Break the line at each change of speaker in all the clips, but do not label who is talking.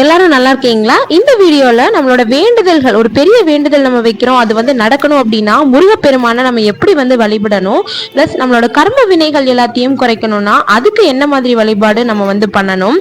எல்லாரும் நல்லா இருக்கீங்களா? இந்த வீடியோல நம்மளோட வேண்டுதல்கள் ஒரு பெரிய வேண்டுதல் நம்ம வைக்கிறோம். அது வந்து நடக்கணும் அப்படின்னா முருகப்பெருமானை நம்ம எப்படி வந்து வழிபடணும்? ப்ளஸ் நம்மளோட கர்ம வினைகள் எல்லாத்தையும் குறைக்கணும்னா அதுக்கு என்ன மாதிரி வழிபாடு நம்ம வந்து பண்ணணும்?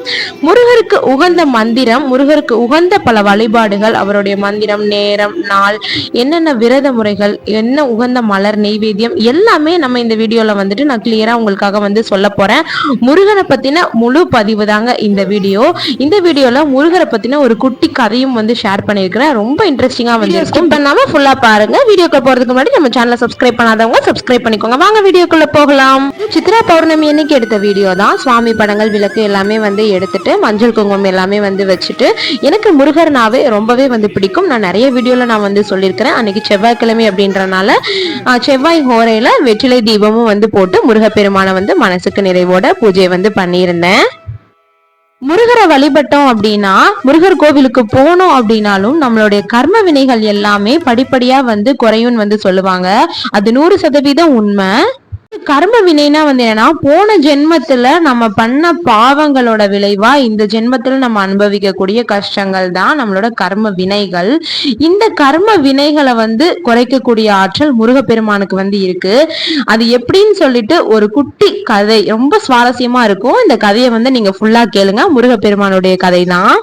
முருகருக்கு உகந்த மந்திரம் முருகருக்கு உகந்த பல வழிபாடுகள் அவருடைய மந்திரம் நேரம் நாள் என்னென்ன விரத முறைகள் என்ன உகந்த மலர் நெய்வேத்தியம் எல்லாமே நம்ம இந்த வீடியோவில் வந்துட்டு நான் கிளியரா உங்களுக்காக வந்து சொல்ல போறேன். முருகனை பத்தின முழு பதிவு தாங்க இந்த வீடியோ. இந்த வீடியோவில் வீடியோல முருகரை பத்தின ஒரு குட்டி கதையும் வந்து ஷேர் பண்ணிருக்கிறேன் ரொம்ப இன்ட்ரெஸ்டிங்கா வந்து ஸ்கிப் பண்ணாம ஃபுல்லா பாருங்க. வீடியோக்குள்ள போறதுக்கு முன்னாடி நம்ம சேனலை சப்ஸ்கிரைப் பண்ணாதவங்க சப்ஸ்கிரைப் பண்ணிக்கோங்க. வாங்க வீடியோக்குள்ள போகலாம். சித்ரா பௌர்ணமி அன்னைக்கு எடுத்த வீடியோ தான். சுவாமி படங்கள் விளக்கு எல்லாமே வந்து எடுத்துட்டு மஞ்சள் குங்குமம் எல்லாமே வந்து வச்சுட்டு எனக்கு முருகர்னாவே ரொம்பவே வந்து பிடிக்கும். நான் நிறைய வீடியோல நான் வந்து சொல்லியிருக்கிறேன். அன்னைக்கு செவ்வாய்க்கிழமை அப்படின்றனால செவ்வாய் ஹோரையில வெற்றிலை தீபமும் வந்து போட்டு முருகப்பெருமானை வந்து மனசுக்கு நிறைவோட பூஜையை வந்து பண்ணியிருந்தேன். முருகரை வழிபட்டோம் அப்படின்னா முருகர் கோவிலுக்கு போனோம் அப்படின்னாலும் நம்மளுடைய கர்ம வினைகள் எல்லாமே படிப்படியா வந்து குறையும்னு வந்து சொல்லுவாங்க. அது நூறு சதவீதம் உண்மை. கர்ம வினைனா வந்து என்னன்னா போன ஜென்மத்துல நம்ம பண்ண பாவங்களோட விளைவா இந்த ஜென்மத்துல நம்ம அனுபவிக்கக்கூடிய கஷ்டங்கள் தான் நம்மளோட கர்ம வினைகள் இந்த கர்ம வினைகளை வந்து குறைக்கக்கூடிய ஆற்றல் முருகப்பெருமானுக்கு வந்து இருக்கு. அது எப்படின்னு சொல்லிட்டு ஒரு குட்டி கதை ரொம்ப சுவாரஸ்யமா இருக்கும். இந்த கதையை வந்து நீங்க ஃபுல்லா கேளுங்க. முருகப்பெருமானுடைய கதை தான்.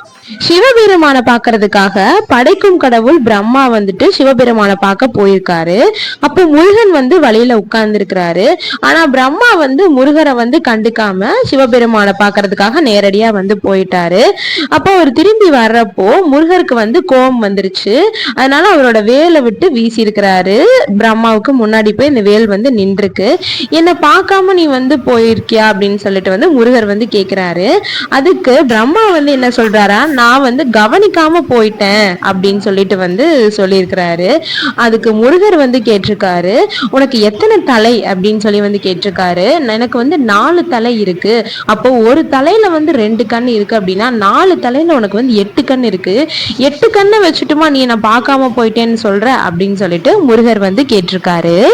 சிவபெருமானை பாக்குறதுக்காக படைக்கும் கடவுள் பிரம்மா வந்துட்டு சிவபெருமானை பார்க்க போயிருக்காரு. அப்போ முருகன் வந்து வழியில உட்கார்ந்து இருக்கிறாரு ஆனா பிரம்மா வந்து முருகரை வந்து கண்டுக்காம சிவபெருமானை பாக்குறதுக்காக நேரடியா வந்து போயிட்டாரு. அப்போ அவர் திரும்பி வர்றப்போ முருகருக்கு வந்து கோபம் வந்துருச்சு. அதனால அவரோட வேலை விட்டு வீசி இருக்கிறாரு பிரம்மாவுக்கு முன்னாடி போய் இந்த வேல் வந்து நின்றுருக்கு. என்னை பார்க்காம நீ வந்து போயிருக்கியா? அப்படின்னு சொல்லிட்டு வந்து முருகர் வந்து கேட்கிறாரு அதுக்கு பிரம்மா வந்து என்ன சொல்றாரா? நான் வந்து கவனிக்காம போயிட்டேன் அப்படின்னு சொல்லிட்டு வந்து சொல்லியிருக்கிறாரு. அதுக்கு முருகர் வந்து கேட்டிருக்காரு உனக்கு எத்தனை தலை? அப்படின்னு சொல்லி வந்து கேட்டிருக்காரு. எனக்கு வந்து நாலு தலை இருக்கு. அப்போ ஒரு தலையில வந்து ரெண்டு கண் இருக்கு அப்படின்னா நாலு தலையில உனக்கு வந்து எட்டு கண் இருக்கு. எட்டு கண்ணை வச்சுட்டுமா நீ என்ன பார்க்காம போயிட்டேன்னு சொல்ற? அப்படின்னு சொல்லிட்டு முருகர் வந்து கேட்டிருக்காரு.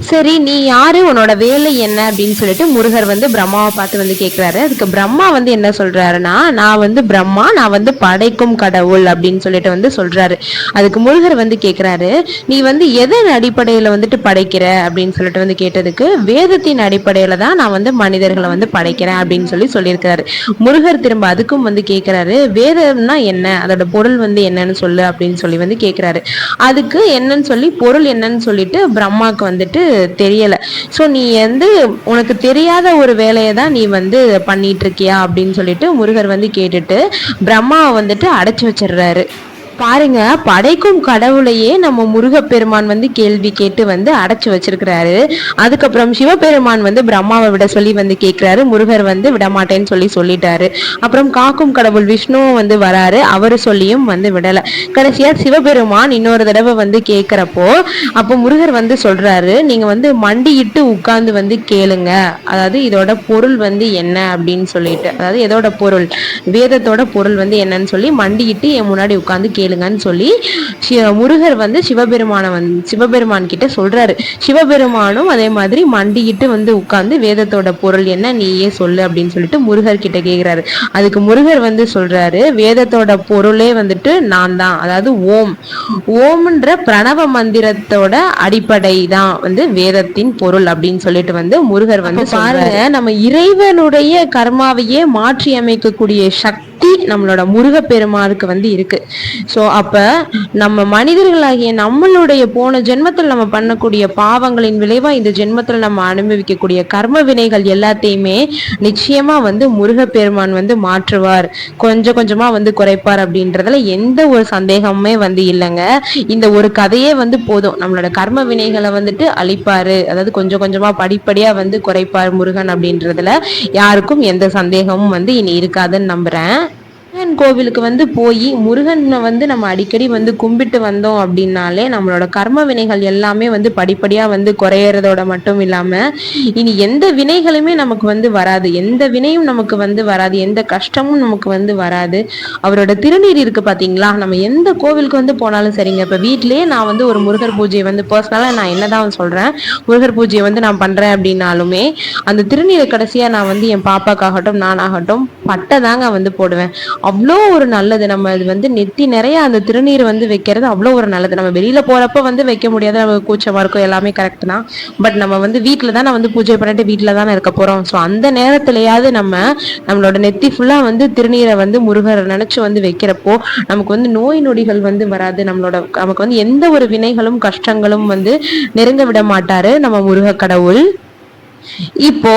சரி நீ யாரு? உன்னோட வேலை என்ன? அப்படின்னு சொல்லிட்டு முருகர் வந்து பிரம்மாவை பார்த்து வந்து கேட்குறாரு அதுக்கு பிரம்மா வந்து என்ன சொல்றாருன்னா நான் வந்து பிரம்மா நான் வந்து படைக்கும் கடவுள் அப்படின்னு சொல்லிட்டு வந்து சொல்றாரு. அதுக்கு முருகர் வந்து கேட்குறாரு நீ வந்து எதன் அடிப்படையில வந்துட்டு படைக்கிற? அப்படின்னு சொல்லிட்டு வந்து கேட்டதுக்கு வேதத்தின் அடிப்படையில தான் நான் வந்து மனிதர்களை வந்து படைக்கிறேன் அப்படின்னு சொல்லி சொல்லியிருக்கிறாரு முருகர் திரும்ப அதுக்கும் வந்து கேட்குறாரு வேதம்னா என்ன? அதோட பொருள் வந்து என்னன்னு சொல்லு அப்படின்னு சொல்லி வந்து கேட்குறாரு அதுக்கு என்னன்னு சொல்லி பொருள் என்னன்னு சொல்லிட்டு பிரம்மாவுக்கு வந்துட்டு தெரியலை. ஸோ நீ வந்து உனக்கு தெரியாத ஒரு வேலையை தான் நீ வந்து பண்ணிட்டு இருக்கியா அப்படின்னு சொல்லிட்டு முருகர் வந்து கேட்டுட்டு பிரம்மாவை வந்துட்டு அடைச்சி வச்சிடுறாரு. பாருங்க படைக்கும் கடவுளையே நம்ம முருகப்பெருமான் வந்து கேள்வி கேட்டு வந்து அடைச்சு வச்சிருக்கிறாரு. அதுக்கப்புறம் சிவபெருமான் வந்து பிரம்மாவை விட சொல்லி வந்து கேட்கிறாரு முருகர் வந்து விடமாட்டேன்னு சொல்லி சொல்லிட்டாரு. அப்புறம் காக்கும் கடவுள் விஷ்ணுவும் வந்து வராரு அவரு சொல்லியும் வந்து விடல. கடைசியா சிவபெருமான் இன்னொரு தடவை வந்து கேட்கிறப்போ அப்போ முருகர் வந்து சொல்றாரு நீங்க வந்து மண்டியிட்டு உட்கார்ந்து வந்து கேளுங்க. அதாவது இதோட பொருள் வந்து என்ன? அப்படின்னு சொல்லிட்டு அதாவது எதோட பொருள்? வேதத்தோட பொருள் வந்து என்னன்னு சொல்லி மண்டியிட்டு என் முன்னாடி உட்காந்து கே கேளுங்கன்னு சொல்லி முருகர் வந்து சிவபெருமானை வந்து சிவபெருமான் கிட்ட சொல்றாரு. சிவபெருமானும் அதே மாதிரி மண்டியிட்டு வந்து உட்கார்ந்து வேதத்தோட பொருள் என்ன நீயே சொல்லு அப்படின்னு சொல்லிட்டு முருகர் கிட்ட கேக்குறாரு. அதுக்கு முருகர் வந்து சொல்றாரு வேதத்தோட பொருளே வந்துட்டு நான் தான் அதாவது ஓம். ஓம்ன்ற பிரணவ மந்திரத்தோட அடிப்படை தான் வந்து வேதத்தின் பொருள் அப்படின்னு சொல்லிட்டு வந்து முருகர் வந்து பாருங்க நம்ம இறைவனுடைய கர்மாவையே மாற்றி அமைக்கக்கூடிய சக்தி நம்மளோட முருகப்பெருமானுக்கு வந்து இருக்கு. ஸோ அப்போ நம்ம மனிதர்களாகிய நம்மளுடைய போன ஜென்மத்தில் நம்ம பண்ணக்கூடிய பாவங்களின் விளைவாக இந்த ஜென்மத்தில் நம்ம அனுபவிக்கக்கூடிய கர்ம வினைகள் எல்லாத்தையுமே நிச்சயமாக வந்து முருகப்பெருமான் வந்து மாற்றுவார். கொஞ்சம் கொஞ்சமாக வந்து குறைப்பார் அப்படின்றதுல எந்த ஒரு சந்தேகமுமே வந்து இல்லைங்க. இந்த ஒரு கதையே வந்து போதும். நம்மளோட கர்ம வினைகளை வந்துட்டு அழிப்பார். அதாவது கொஞ்சம் கொஞ்சமாக படிப்படியாக வந்து குறைப்பார் முருகன் அப்படின்றதுல யாருக்கும் எந்த சந்தேகமும் வந்து இனி இருக்காதுன்னு நம்புகிறேன் முருகன் கோவிலுக்கு வந்து போய் முருகனை வந்து நம்ம அடிக்கடி வந்து கும்பிட்டு வந்தோம் அப்படின்னாலே நம்மளோட கர்ம வினைகள் எல்லாமே வந்து படிப்படியாக வந்து குறையறதோட மட்டும் இல்லாமல் இனி எந்த வினைகளுமே நமக்கு வந்து வராது. எந்த வினையும் நமக்கு வந்து வராது. எந்த கஷ்டமும் நமக்கு வந்து வராது. அவரோட திருநீர் இருக்கு பார்த்தீங்களா நம்ம எந்த கோவிலுக்கு வந்து போனாலும் சரிங்க. இப்போ வீட்டிலேயே நான் வந்து ஒரு முருகர் பூஜையை வந்து பர்சனலாக நான் என்னதான் சொல்கிறேன் முருகர் பூஜையை வந்து நான் பண்ணுறேன் அப்படின்னாலுமே அந்த திருநீரை கடைசியாக நான் வந்து என் பாப்பாக்காகட்டும் நானாகட்டும் பட்டை தாங்க வந்து போடுவேன். அவ்வளோ அவ்வளோ ஒரு நல்லது. நம்ம இது வந்து நெத்தி நிறைய அந்த திருநீர் வந்து வைக்கிறது அவ்வளோ ஒரு நல்லது. நம்ம வெளியில போறப்ப வந்து வைக்க முடியாது நம்ம கூச்சமா இருக்கும். எல்லாமே கரெக்ட் தான். பட் நம்ம வந்து வீட்டில் தானே வந்து பூஜை பண்ணிட்டு வீட்டில் தானே இருக்க போறோம். ஸோ அந்த நேரத்துலையாவது நம்ம நம்மளோட நெத்தி ஃபுல்லா வந்து திருநீரை வந்து முருகரை நினைச்சு வந்து வைக்கிறப்போ நமக்கு வந்து நோய் நொடிகள் வந்து வராது. நம்மளோட நமக்கு வந்து எந்த ஒரு வினைகளும் கஷ்டங்களும் வந்து நெருங்க விட மாட்டாரு நம்ம முருக கடவுள். இப்போ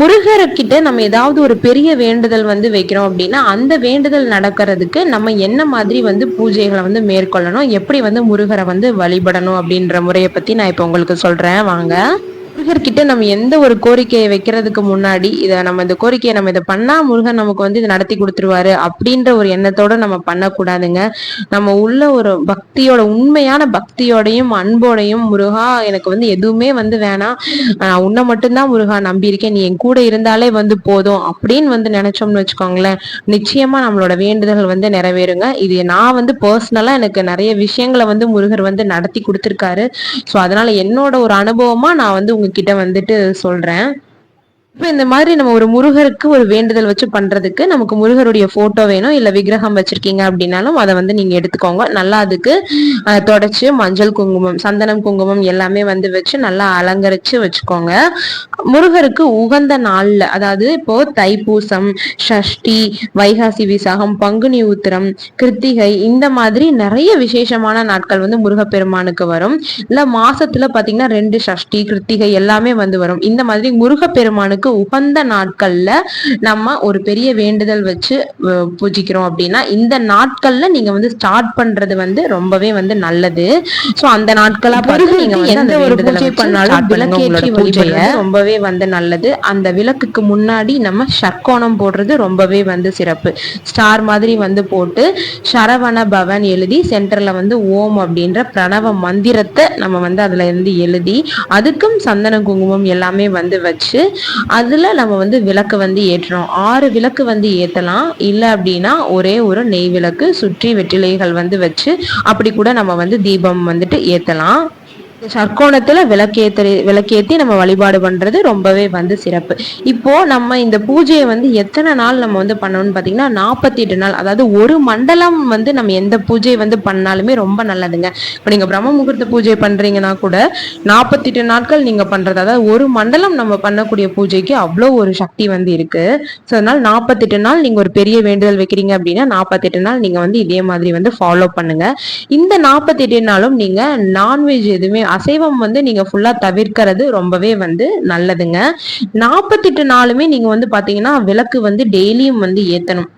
முருகர்கிட்ட நம்ம ஏதாவது ஒரு பெரிய வேண்டுதல் வந்து வைக்கிறோம் அப்படின்னா அந்த வேண்டுதல் நடக்கிறதுக்கு நம்ம என்ன மாதிரி வந்து பூஜைகளை வந்து மேற்கொள்ளணும்? எப்படி வந்து முருகரை வந்து வழிபடணும் அப்படின்ற முறையை பத்தி நான் இப்போ உங்களுக்கு சொல்றேன். வாங்க. முருகர்கிட்ட நம்ம எந்த ஒரு கோரிக்கையை வைக்கிறதுக்கு முன்னாடி இதை நம்ம இந்த கோரிக்கையை நம்ம இதை பண்ணா முருகன் நமக்கு வந்து இதை நடத்தி கொடுத்துருவாரு அப்படின்ற ஒரு எண்ணத்தோட நம்ம பண்ணக்கூடாதுங்க. நம்ம உள்ள ஒரு பக்தியோட உண்மையான பக்தியோடையும் அன்போடையும் முருகா எனக்கு வந்து எதுவுமே வந்து வேணாம். நான் உன்னை மட்டும்தான் முருகா நம்பியிருக்கேன். நீ என் கூட இருந்தாலே வந்து போதும் அப்படின்னு வந்து நினைச்சோம்னு வச்சுக்கோங்களேன். நிச்சயமா நம்மளோட வேண்டுதல்கள் வந்து நிறைவேறுங்க. இது நான் வந்து பர்சனலா எனக்கு நிறைய விஷயங்களை வந்து முருகர் வந்து நடத்தி கொடுத்துருக்காரு. ஸோ அதனால என்னோட ஒரு அனுபவமா நான் வந்து உங்ககிட்ட வந்துட்டு சொல்றேன். இப்போ இந்த மாதிரி நம்ம ஒரு முருகருக்கு ஒரு வேண்டுதல் வச்சு பண்றதுக்கு நமக்கு முருகருடைய போட்டோ வேணும் இல்ல விக்கிரகம் வச்சிருக்கீங்க அப்படின்னாலும் அதை வந்து நீங்க எடுத்துக்கோங்க. நல்லா அதுக்கு தொடச்சு மஞ்சள் குங்குமம் சந்தனம் குங்குமம் எல்லாமே வந்து வச்சு நல்லா அலங்கரிச்சு வச்சுக்கோங்க. முருகருக்கு உகந்த நாள்ல அதாவது இப்போ தைப்பூசம் ஷஷ்டி வைகாசி விசாகம் பங்குனி உத்திரம் கிருத்திகை இந்த மாதிரி நிறைய விசேஷமான நாட்கள் வந்து முருகப்பெருமானுக்கு வரும். இல்ல மாசத்துல பாத்தீங்கன்னா ரெண்டு ஷஷ்டி கிருத்திகை எல்லாமே வந்து வரும். இந்த மாதிரி முருகப்பெருமானுக்கு நமக்கு உகந்த நாட்கள்ல நம்ம ஒரு பெரிய வேண்டுதல் வச்சு பூஜிக்கிறோம் அப்படின்னா இந்த நாட்கள்ல நீங்க வந்து ஸ்டார்ட் பண்றது வந்து ரொம்பவே வந்து நல்லது. சோ அந்த நாட்களா பார்த்து நீங்க எந்த ஒரு பூஜை பண்ணாலும் விளக்கேற்றி பூஜைய ரொம்பவே வந்து நல்லது. அந்த விளக்குக்கு முன்னாடி நம்ம ஷர்க்கோணம் போடுறது ரொம்பவே வந்து சிறப்பு. ஸ்டார் மாதிரி வந்து போட்டு சரவண பவன் எழுதி சென்டர்ல வந்து ஓம் அப்படின்ற பிரணவ மந்திரத்தை நம்ம வந்து அதுல இருந்து எழுதி அதுக்கும் சந்தன குங்குமம் எல்லாமே வந்து வச்சு அதில் நம்ம வந்து விளக்கு வந்து ஏற்றணும். ஆறு விளக்கு வந்து ஏற்றலாம் இல்லை அப்படின்னா ஒரே ஒரு நெய் விளக்கு சுற்றி வெற்றிலைகள் வந்து வச்சு அப்படி கூட நம்ம வந்து தீபம் வந்துட்டு ஏற்றலாம் ஏத்தலாம் சர்க்கோணத்துல விளக்கேத்த விளக்கேத்தி நம்ம வழிபாடு பண்றது ரொம்பவே வந்து சிறப்பு. இப்போ நம்ம இந்த பூஜையை வந்து எத்தனை நாள் நம்ம வந்து பண்ணணும்னு பாத்தீங்கன்னா நாற்பத்தி எட்டு நாள். அதாவது ஒரு மண்டலம் வந்து நம்ம எந்த பூஜை வந்து பண்ணாலுமே ரொம்ப நல்லதுங்க. இப்போ நீங்க பிரம்ம முகூர்த்த பூஜை பண்றீங்கன்னா கூட நாற்பத்தி எட்டு நாட்கள் நீங்க பண்றது அதாவது ஒரு மண்டலம் நம்ம பண்ணக்கூடிய பூஜைக்கு அவ்வளோ ஒரு சக்தி வந்து இருக்கு. ஸோ அதனால நாற்பத்தெட்டு நாள் நீங்க ஒரு பெரிய வேண்டுதல் வைக்கிறீங்க அப்படின்னா நாற்பத்தெட்டு நாள் நீங்க வந்து இதே மாதிரி வந்து ஃபாலோ பண்ணுங்க. இந்த நாற்பத்தெட்டு நாளும் நீங்க நான்வெஜ் எதுவுமே அசைவம் வந்து நீங்க ஃபுல்லா தவிர்க்கிறது ரொம்பவே வந்து நல்லதுங்க. நாற்பத்தெட்டு நாளுமே நீங்க வந்து பாத்தீங்கன்னா விளக்கு வந்து டெய்லியும் வந்து ஏத்தணும்.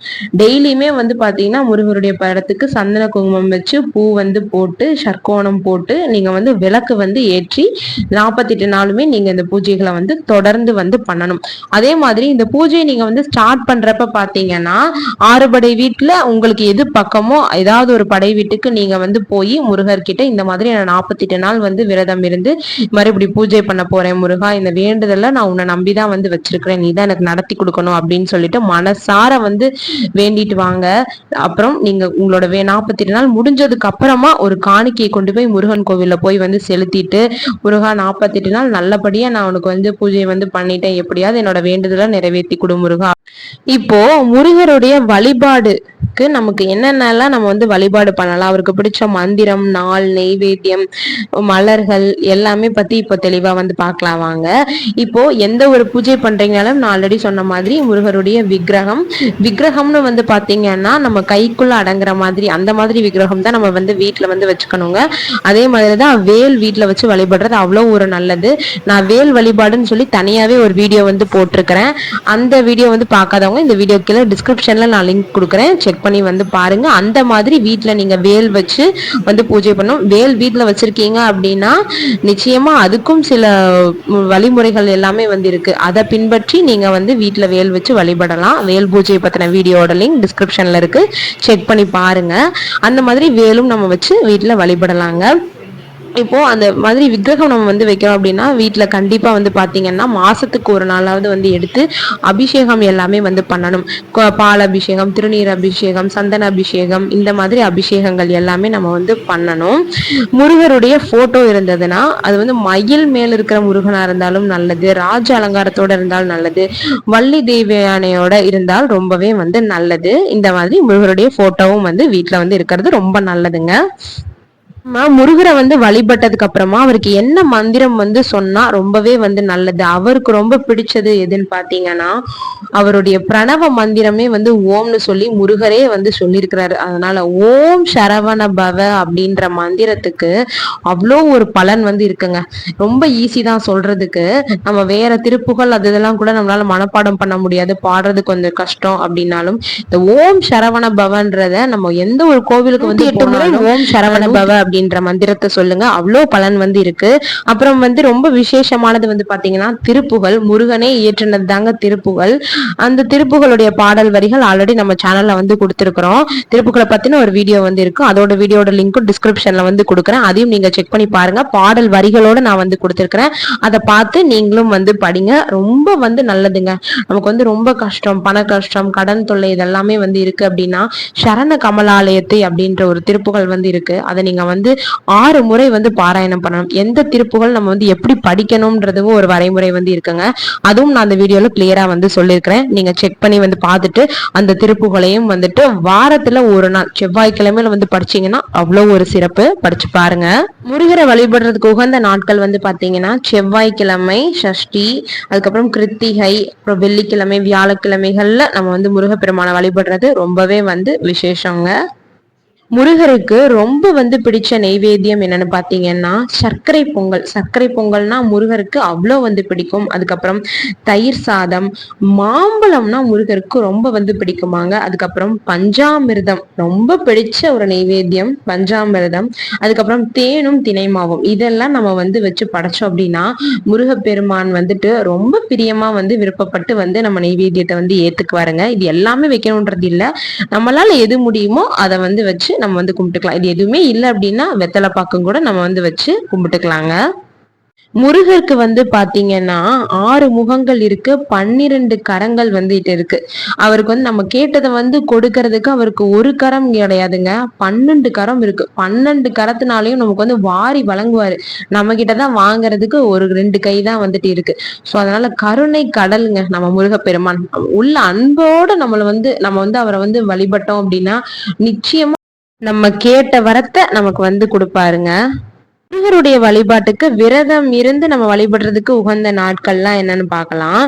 டெய்லியுமே வந்து பாத்தீங்கன்னா முருகருடைய படத்துக்கு சந்தன குங்குமம் வச்சு பூ வந்து போட்டு சர்க்கோணம் போட்டு நீங்க வந்து விளக்கு வந்து ஏற்றி நாற்பத்தெட்டு நாளுமே நீங்க இந்த பூஜைகளை வந்து தொடர்ந்து வந்து பண்ணணும். அதே மாதிரி இந்த பூஜையை நீங்க வந்து ஸ்டார்ட் பண்றப்ப பாத்தீங்கன்னா ஆறுபடை வீட்டில் வீட்டுல உங்களுக்கு எது பக்கமோ ஏதாவது ஒரு படை வீட்டுக்கு நீங்க வந்து போய் முருகர்கிட்ட இந்த மாதிரி நாற்பத்தெட்டு நாள் வந்து விரதம் இருந்து மறுபடி பூஜை பண்ண போறேன் முருகா. இந்த வேண்டுதல நான் உன்னை நம்பிதான் வந்து வச்சிருக்கிறேன். நீ தான் எனக்கு நடத்தி கொடுக்கணும் அப்படின்னு சொல்லிட்டு மனசார வந்து வேண்டிட்டு வாங்க. அப்புறம் நீங்க உங்களோட வே நாற்பத்தி நாள் முடிஞ்சதுக்கு அப்புறமா ஒரு காணிக்கையை கொண்டு போய் முருகன் கோவில்ல போய் வந்து செலுத்திட்டு முருகா நாற்பத்தெட்டு நாள் நல்லபடியா நான் உனக்கு வந்து பூஜையை வந்து பண்ணிட்டேன். எப்படியாவது என்னோட வேண்டுதலை நிறைவேற்றி கொடு முருகா. இப்போ முருகருடைய வழிபாடுக்கு நமக்கு என்னென்னலாம் நம்ம வந்து வழிபாடு பண்ணலாம்? அவருக்கு பிடிச்ச மந்திரம் நாள் நெய்வேத்தியம் மலர்கள் எல்லாமே பத்தி இப்போ தெளிவா வந்து பார்க்கலாம் வாங்க. இப்போ எந்த ஒரு பூஜை பண்றீங்கனாலும் நான் ஆல்ரெடி சொன்ன மாதிரி முருகருடைய விக்கிரகம். விக்கிரகம்னு வந்து பாத்தீங்கன்னா நம்ம கைக்குள்ள அடங்குற மாதிரி அந்த மாதிரி விக்கிரகம் தான் நம்ம வந்து வீட்டுல வந்து வச்சுக்கணுங்க. அதே மாதிரி தான் வேல் வீட்டுல வச்சு வழிபடுறது அவ்வளோ ஒரு நல்லது. நான் வேல் வழிபாடுன்னு சொல்லி தனியாவே ஒரு வீடியோ வந்து போட்டிருக்கிறேன். அந்த வீடியோ வந்து பார்க்காதவங்க இந்த வீடியோ கீழே டிஸ்கிரிப்ஷன்ல நான் லிங்க் கொடுக்குறேன். செக் பண்ணி வந்து பாருங்க. அந்த மாதிரி வீட்டில் நீங்க வேல் வச்சு வந்து பூஜை பண்ணும் வேல் வீட்டில் வச்சிருக்கீங்க அப்படின்னா நிச்சயமா அதுக்கும் சில வழிமுறைகள் எல்லாமே வந்து இருக்கு. அதை பின்பற்றி நீங்க வந்து வீட்டில் வேல் வச்சு வழிபடலாம். வேல் பூஜை பத்தின வீடியோட லிங்க் டிஸ்கிரிப்ஷன்ல இருக்கு. செக் பண்ணி பாருங்க. அந்த மாதிரி வேலும் நம்ம வச்சு வீட்டில் வழிபடலாங்க. இப்போ அந்த மாதிரி விக்கிரகம் நம்ம வந்து வைக்கிறோம் அப்படின்னா வீட்டில் கண்டிப்பாக வந்து பார்த்திங்கன்னா மாசத்துக்கு ஒரு நாளாவது வந்து எடுத்து அபிஷேகம் எல்லாமே வந்து பண்ணணும். பால் அபிஷேகம் திருநீர் அபிஷேகம் சந்தன அபிஷேகம் இந்த மாதிரி அபிஷேகங்கள் எல்லாமே நம்ம வந்து பண்ணணும். முருகருடைய போட்டோ இருந்ததுன்னா அது வந்து மயில் மேல் இருக்கிற முருகனா இருந்தாலும் நல்லது ராஜ அலங்காரத்தோட இருந்தாலும் நல்லது வள்ளி தேவியானையோட இருந்தால் ரொம்பவே வந்து நல்லது. இந்த மாதிரி முருகருடைய போட்டோவும் வந்து வீட்டில் வந்து இருக்கிறது ரொம்ப நல்லதுங்க. முருகரை வந்து வழிபட்டதுக்கு அப்புறமா அவருக்கு என்ன மந்திரம் வந்து சொன்னா ரொம்பவே வந்து நல்லது. அவருக்கு ரொம்ப பிடிச்சது எதுன்னு பாத்தீங்கன்னா அவருடைய பிரணவ மந்திரமே வந்து ஓம்னு சொல்லி முருகரே வந்து சொல்லியிருக்கிறாரு. அதனால ஓம் சரவண பவ அப்படின்ற மந்திரத்துக்கு அவ்வளோ ஒரு பலன் வந்து இருக்குங்க. ரொம்ப ஈஸி தான் சொல்றதுக்கு. நம்ம வேற திருப்புகள் அது இதெல்லாம் கூட நம்மளால மனப்பாடம் பண்ண முடியாது. பாடுறது கொஞ்சம் கஷ்டம் அப்படின்னாலும் இந்த ஓம் சரவண பவன்றத நம்ம எந்த ஒரு கோவிலுக்கு வந்து எட்டு முறை ஓம் சரவண பவ அப்படின்ற மந்திரத்தை சொல்லுங்க. அவ்வளோ பலன் வந்து இருக்கு. அப்புறம் வந்து ரொம்ப விசேஷமானது வந்து பாத்தீங்கன்னா திருப்புகழ் முருகனே இயற்றினது தாங்க திருப்புகழ் அந்த திருப்புகளுடைய பாடல் வரிகள் ஆல்ரெடி நம்ம சேனல்ல வந்து கொடுத்துருக்குறோம். திருப்புகளை பத்தின ஒரு வீடியோ வந்து இருக்கு. அதோட வீடியோட லிங்க்கும் டிஸ்கிரிப்ஷன்ல வந்து கொடுக்குறேன். அதையும் நீங்க செக் பண்ணி பாருங்க. பாடல் வரிகளோட நான் வந்து கொடுத்துருக்குறேன். அதை பார்த்து நீங்களும் வந்து படிங்க. ரொம்ப வந்து நல்லதுங்க. நமக்கு வந்து ரொம்ப கஷ்டம் பண கஷ்டம் கடன் தொல்லை இதெல்லாமே வந்து இருக்கு அப்படின்னா சரண கமலாலயத்தை அப்படின்ற ஒரு திருப்புகள் வந்து இருக்கு. அதை நீங்க வந்து ஆறு முறை வந்து பாராயணம் பண்ணணும். எந்த திருப்புகள் நம்ம வந்து எப்படி படிக்கணும்ன்றதும் ஒரு வரைமுறை வந்து இருக்குங்க. அதுவும் நான் அந்த வீடியோல கிளியரா வந்து சொல்லியிருக்கிறேன். நீங்க செக் பண்ணி வந்து பார்த்துட்டு அந்த திருப்புகளையும் வந்துட்டு வாரத்துல ஒரு நாள் செவ்வாய்க்கிழமையில வந்து படிச்சீங்கன்னா அவ்வளோ ஒரு சிறப்பு. படிச்சு பாருங்க. முருகரை வழிபடுறதுக்கு உகந்த நாட்கள் வந்து பாத்தீங்கன்னா செவ்வாய்க்கிழமை சஷ்டி அதுக்கப்புறம் கிருத்திகை அப்புறம் வெள்ளிக்கிழமை வியாழக்கிழமைகள்ல நம்ம வந்து முருகப்பெருமானை வழிபடுறது ரொம்பவே வந்து விசேஷங்க. முருகருக்கு ரொம்ப வந்து பிடிச்ச நெய்வேத்தியம் என்னன்னு பாத்தீங்கன்னா சர்க்கரை பொங்கல். சர்க்கரை பொங்கல்னா முருகருக்கு அவ்வளோ வந்து பிடிக்கும். அதுக்கப்புறம் தயிர் சாதம் மாம்பழம்னா முருகருக்கு ரொம்ப வந்து பிடிக்குமாங்க. அதுக்கப்புறம் பஞ்சாமிர்தம் ரொம்ப பிடிச்ச ஒரு நெய்வேத்தியம் பஞ்சாமிர்தம். அதுக்கப்புறம் தேனும் தினைமாவும். இதெல்லாம் நம்ம வந்து வச்சு படைச்சோம் அப்படின்னா முருகப்பெருமான் வந்துட்டு ரொம்ப பிரியமா வந்து விருப்பப்பட்டு வந்து நம்ம நெய்வேத்தியத்தை வந்து ஏத்துக்குவாருங்க. இது எல்லாமே வைக்கணுன்றது இல்லை. நம்மளால எது முடியுமோ அதை வந்து வச்சு நம்ம வந்து கும்பிட்டுக்கலாம். இது எதுவுமே இல்லை அப்படின்னா வெத்தலை பாக்கம் கூட நம்ம வந்து வச்சு கும்பிட்டுக்கலாங்க. முருகருக்கு வந்து பாத்தீங்கன்னா ஆறு முகங்கள் இருக்கு பன்னிரண்டு கரங்கள் வந்துட்டு இருக்கு. அவருக்கு வந்து நம்ம கேட்டதை வந்து கொடுக்கறதுக்கு அவருக்கு ஒரு கரம் கிடையாதுங்க. பன்னெண்டு கரம் இருக்கு. பன்னெண்டு கரத்தினாலையும் நமக்கு வந்து வாரி வழங்குவாரு. நம்ம கிட்ட தான் வாங்குறதுக்கு ஒரு ரெண்டு கை தான் வந்துட்டு இருக்கு. ஸோ அதனால கருணை கடலுங்க நம்ம முருகப்பெருமான். உள்ள அன்போட நம்மளை வந்து நம்ம வந்து அவரை வந்து வழிபட்டோம் அப்படின்னா நிச்சயமா நம்ம கேட்ட வரத்தை நமக்கு வந்து கொடுப்பாருங்க. முருகருடைய வழிபாட்டுக்கு விரதம் இருந்து நம்ம வழிபடுறதுக்கு உகந்த நாட்கள்லாம் என்னன்னு பார்க்கலாம்.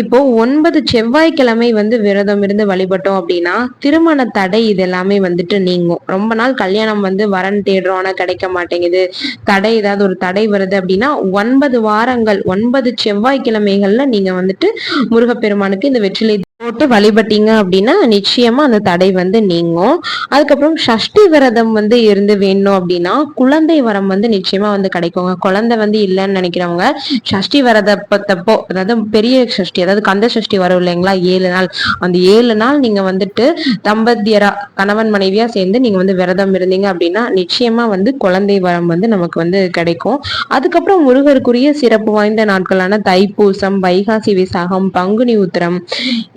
இப்போ ஒன்பது செவ்வாய்க்கிழமை வந்து விரதம் இருந்து வழிபட்டோம் அப்படின்னா திருமண தடை இது எல்லாமே வந்துட்டு நீங்கும். ரொம்ப நாள் கல்யாணம் வந்து வரன் தேடுறோம் ஆனா கிடைக்க மாட்டேங்குது. தடை ஏதாவது ஒரு தடை வருது அப்படின்னா ஒன்பது வாரங்கள் ஒன்பது செவ்வாய்க்கிழமைகள்ல நீங்க வந்துட்டு முருகப்பெருமானுக்கு இந்த வெற்றிலை போட்டு வழிபட்டீங்க அப்படின்னா நிச்சயமா அந்த தடை வந்து நீங்கும். அதுக்கப்புறம் சஷ்டி விரதம் வந்து இருந்து வேணும் அப்படின்னா குழந்தை வரம் வந்து நிச்சயமா வந்து கிடைக்குங்க. குழந்தை வந்து இல்லைன்னு நினைக்கிறவங்க சஷ்டி விரதப்பத்தப்போ அதாவது பெரிய சஷ்டி அதாவது கந்த சஷ்டி வரும் இல்லைங்களா ஏழு நாள். அந்த ஏழு நாள் நீங்க வந்துட்டு தம்பத்தியரா கணவன் மனைவியா சேர்ந்து நீங்க வந்து விரதம் இருந்தீங்க அப்படின்னா நிச்சயமா வந்து குழந்தை வரம் வந்து நமக்கு வந்து கிடைக்கும். அதுக்கப்புறம் முருகருக்குரிய சிறப்பு வாய்ந்த நாட்களான தைப்பூசம் வைகாசி விசாகம் பங்குனி உத்திரம்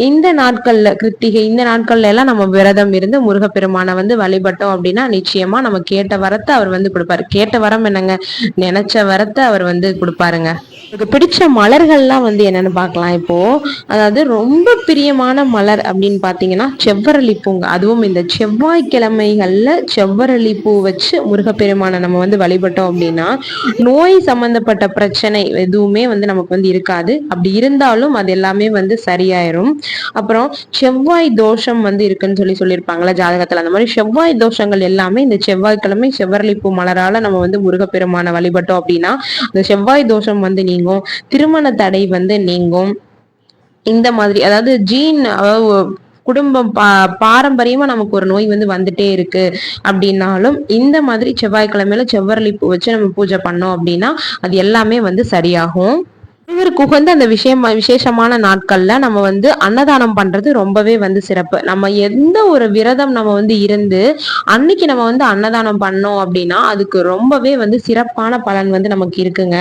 இந்த இந்த நாட்கள்ல கிருத்திகை இந்த நாட்கள்ல எல்லாம் நம்ம விரதம் இருந்து முருகப்பெருமானை வந்து வழிபட்டோம் அப்படின்னா நிச்சயமா நம்ம கேட்ட வரத்தை அவர் வந்து கொடுப்பாரு. கேட்ட வரம் என்னங்க? நினைச்ச வரத்தை அவர் வந்து கொடுப்பாருங்க. உங்களுக்கு பிடிச்ச மலர்கள்லாம் வந்து என்னன்னு பார்க்கலாம். இப்போ அதாவது ரொம்ப பிரியமான மலர் அப்படின்னு பார்த்தீங்கன்னா செவ்வரளி பூங்க. அதுவும் இந்த செவ்வாய்க்கிழமைகள்ல செவ்வரளி பூ வச்சு முருகப்பெருமானை நம்ம வந்து வழிபட்டோம் அப்படின்னா நோய் சம்பந்தப்பட்ட பிரச்சனை எதுவுமே வந்து நமக்கு வந்து இருக்காது. அப்படி இருந்தாலும் அது எல்லாமே வந்து சரியாயிரும். அப்புறம் செவ்வாய் தோஷம் வந்து இருக்குன்னு சொல்லி சொல்லியிருப்பாங்களா ஜாதகத்துல. அந்த மாதிரி செவ்வாய் தோஷங்கள் எல்லாமே இந்த செவ்வாய்க்கிழமை செவ்வரளிப்பூ மலரால் மலரால நம்ம வந்து முருகப்பெருமானை வழிபட்டோம் அப்படின்னா அந்த செவ்வாய் தோஷம் வந்து நீங்கும் திருமண தடை வந்து நீங்கும். இந்த மாதிரி அதாவது ஜீன் அதாவது குடும்பம் பா பாரம்பரியமா நமக்கு ஒரு நோய் வந்து வந்துட்டே இருக்கு அப்படின்னாலும் இந்த மாதிரி செவ்வாய்க்கிழமையில செவ்வரளி பூ வச்சு நம்ம பூஜை பண்ணோம் அப்படின்னா அது எல்லாமே வந்து சரியாகும். முருகருக்கு உகந்த அந்த விஷயம் விசேஷமான நாட்கள்ல நம்ம வந்து அன்னதானம் பண்றது ரொம்பவே வந்து சிறப்பு. நம்ம எந்த ஒரு விரதம் நம்ம வந்து இருந்து அன்னைக்கு நம்ம வந்து அன்னதானம் பண்ணோம் அப்படின்னா அதுக்கு ரொம்பவே வந்து சிறப்பான பலன் வந்து நமக்கு இருக்குங்க.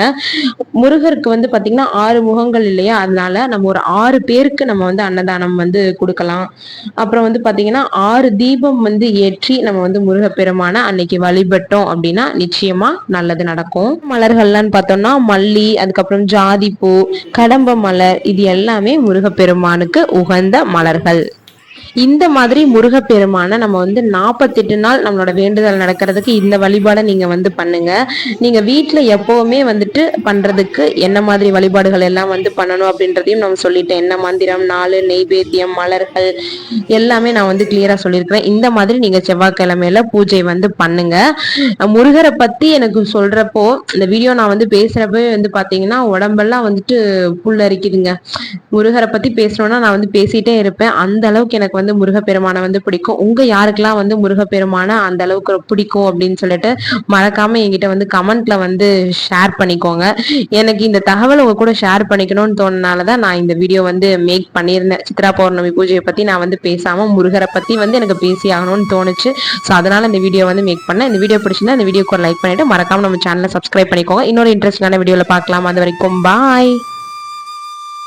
முருகருக்கு வந்து பாத்தீங்கன்னா ஆறு முகங்கள் இல்லையா? அதனால நம்ம ஒரு ஆறு பேருக்கு நம்ம வந்து அன்னதானம் வந்து கொடுக்கலாம். அப்புறம் வந்து பாத்தீங்கன்னா ஆறு தீபம் வந்து ஏற்றி நம்ம வந்து முருகப்பெருமான அன்னைக்கு வழிபட்டோம் அப்படின்னா நிச்சயமா நல்லது நடக்கும். மலர்கள்லாம் பார்த்தோம்னா மல்லி அதுக்கப்புறம் ஜாதி பூ கடம்ப மலர் இது எல்லாமே முருகப்பெருமானுக்கு உகந்த மலர்கள். இந்த மாதிரி முருகப்பெருமான நம்ம வந்து நாற்பத்தெட்டு நாள் நம்மளோட வேண்டுதல் நடக்கிறதுக்கு இந்த வழிபாடை நீங்க வந்து பண்ணுங்க. நீங்க வீட்டில் எப்பவுமே வந்துட்டு பண்றதுக்கு என்ன மாதிரி வழிபாடுகள் எல்லாம் வந்து பண்ணணும் அப்படின்றதையும் நம்ம சொல்லிட்டேன். என்ன மந்திரம் நாலு நெய்வேத்தியம் மலர்கள் எல்லாமே நான் வந்து கிளியரா சொல்லியிருக்கிறேன். இந்த மாதிரி நீங்க செவ்வாய்க்கிழமையில பூஜை வந்து பண்ணுங்க. முருகரை பத்தி எனக்கு சொல்றப்போ இந்த வீடியோ நான் வந்து பேசுறப்ப வந்து பாத்தீங்கன்னா உடம்பெல்லாம் வந்துட்டு புல்லரிக்குதுங்க. முருகரை பத்தி பேசணும்னா நான் வந்து பேசிட்டே இருப்பேன். அந்த அளவுக்கு எனக்கு வந்து முருகப்பெருமானை வந்து பிடிக்கும். உங்க யாருக்கெல்லாம் வந்து முருகப்பெருமான அந்த அளவுக்கு பிடிக்கும் அப்படின்னு சொல்லிட்டு மறக்காம என்கிட்ட வந்து கமெண்ட்ல வந்து ஷேர் பண்ணிக்கோங்க. எனக்கு இந்த தகவல் உங்க கூட ஷேர் பண்ணிக்கணும்னு தோணுனாலதான் நான் இந்த வீடியோ வந்து மேக் பண்ணியிருந்தேன். சித்ரா பௌர்ணமி பூஜையை பத்தி நான் வந்து பேசாம முருகரை பத்தி வந்து எனக்கு பேசி ஆகணும்னு தோணுச்சு. ஸோ அதனால இந்த வீடியோ வந்து மேக் பண்ணேன். இந்த வீடியோ பிடிச்சிருந்தா இந்த வீடியோக்கு ஒரு லைக் பண்ணிட்டு மறக்காம நம்ம சேனலை சப்ஸ்கிரைப் பண்ணிக்கோங்க. இன்னொரு இன்ட்ரெஸ்டிங்கான வீடியோல பார்க்கலாம். அது வரைக்கும் பாய்